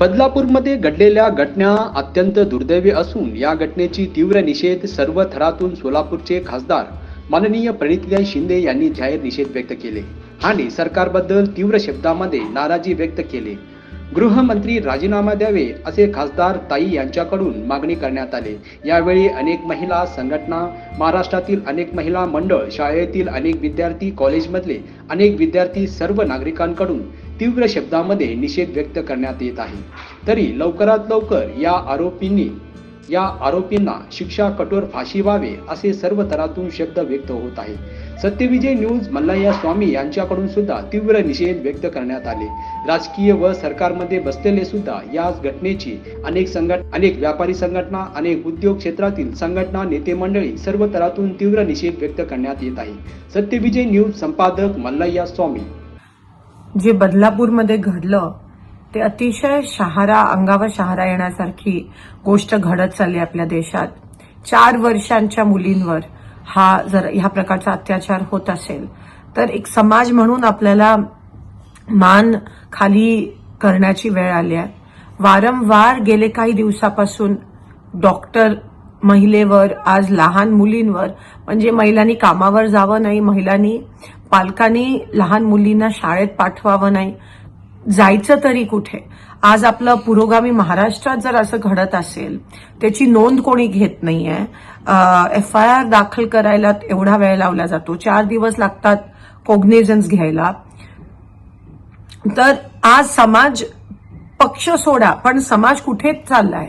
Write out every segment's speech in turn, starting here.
बदलापूरमध्ये घडलेल्या घटना अत्यंत दुर्दैवी असून या घटनेची तीव्र निषेध सर्व थरातून सोलापूरचे खासदार माननीय प्रणितीताई शिंदे यांनी जाहीर निषेध व्यक्त केले आणि सरकारबद्दल तीव्र शब्दामध्ये नाराजी व्यक्त केली. गृहमंत्री राजीनामा द्यावे असे खासदार ताई यांच्याकडून मागणी करण्यात आली. यावेळी अनेक महिला संघटना महाराष्ट्रातील अनेक महिला मंडळ शाळेतील अनेक विद्यार्थी कॉलेजमधले अनेक विद्यार्थी सर्व नागरिकांकडून तीव्र शब्दामध्ये निषेध व्यक्त करण्यात येत आहे. तरी लवकरात लवकर या आरोपींनी या आरोपींना शिक्षा कठोर फाशी व्हावे असे सर्व तरातून शब्द व्यक्त होत आहे सत्यविजय न्यूज मल्लाया स्वामी यांच्याकडून सुद्धा तीव्र निषेध व्यक्त करण्यात आले. राजकीय व सरकारमध्ये बसलेले सुद्धा याच घटनेची अनेक संघट अनेक व्यापारी संघटना अनेक उद्योग क्षेत्रातील संघटना नेते मंडळी सर्व तरातून तीव्र निषेध व्यक्त करण्यात येत आहे. सत्यविजय न्यूज संपादक मल्लाया स्वामी जे बदलापूरमध्ये घडलं ते अतिशय शहारा अंगावर शहारा येण्यासारखी गोष्ट घडत चालली आपल्या देशात. चार वर्षांच्या मुलींवर हा जर ह्या प्रकारचा अत्याचार होत असेल तर एक समाज म्हणून आपल्याला मान खाली करण्याची वेळ आली आहे. वारंवार गेले काही दिवसापासून डॉक्टर महिलेवर आज लहान मुलींवर म्हणजे महिलांनी कामावर जावं नाही महिलांनी पालकांनी लहान मुलींना शाळेत पाठवावं नाही. जायचं तरी कुठे? आज आपलं पुरोगामी महाराष्ट्रात जर असं घडत असेल त्याची नोंद कोणी घेत नाहीये. एफ आय आर दाखल करायला एवढा वेळ लावला जातो. चार दिवस लागतात कोग्नेजन्स घ्यायला. तर आज समाज पक्ष सोडा पण समाज कुठेच चाललाय?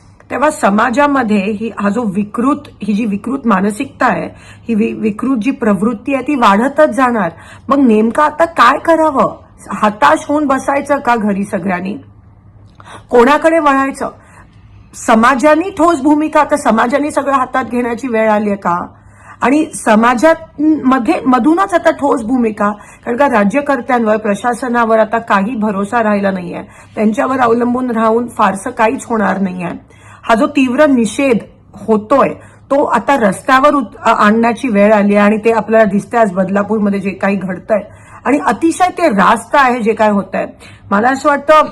तेव्हा समाजामध्ये ही हा जो विकृत ही जी विकृत मानसिकता आहे ही वि- विकृत जी प्रवृत्ती आहे ती वाढतच जाणार. मग नेमकं आता काय करावं? हताश होऊन बसायचं का घरी सगळ्यांनी? कोणाकडे वळायचं? समाजाने ठोस भूमिका आता समाजाने सगळं हातात घेण्याची वेळ आली आहे का? आणि समाजात मध्ये मधूनच आता ठोस भूमिका कारण का राज्यकर्त्यांवर प्रशासनावर आता काही भरोसा राहिला नाहीये. त्यांच्यावर अवलंबून राहून फारसं काहीच होणार नाहीये. हा जो तीव्र निषेध होतोय तो आता रस्त्यावर आणण्याची वेळ आली आहे आणि ते आपल्याला दिसतंय आज बदलापूरमध्ये जे काही घडतंय. आणि अतिशय ते रास्त आहे जे काय होत आहे मला असं वाटतं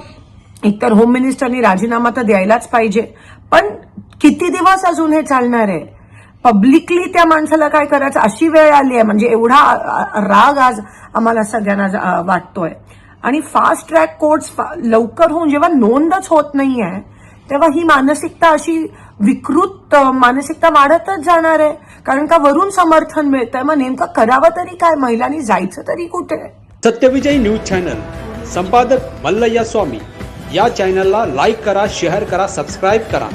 एकतर होम मिनिस्टरनी राजीनामा तर द्यायलाच पाहिजे पण किती दिवस अजून हे चालणार आहे? पब्लिकली त्या माणसाला काय करायचं? अशी वेळ आली आहे म्हणजे एवढा राग आज आम्हाला सगळ्यांना वाटतोय. आणि फास्ट ट्रॅक कोर्ट्स लवकर होऊन जेव्हा नोंदच होत नाहीये तेव्हा ही मानसिकता अशी विकृत मानसिकता वाढतच जाणार आहे. कारण का वरून समर्थन मिळतंय. मग नेमकं करावं तरी काय? महिलांनी जायचं तरी कुठे? Satyavijay news channel. संपादक मल्लय्या स्वामी. या चॅनलला लाईक करा शेअर करा सबस्क्राईब करा.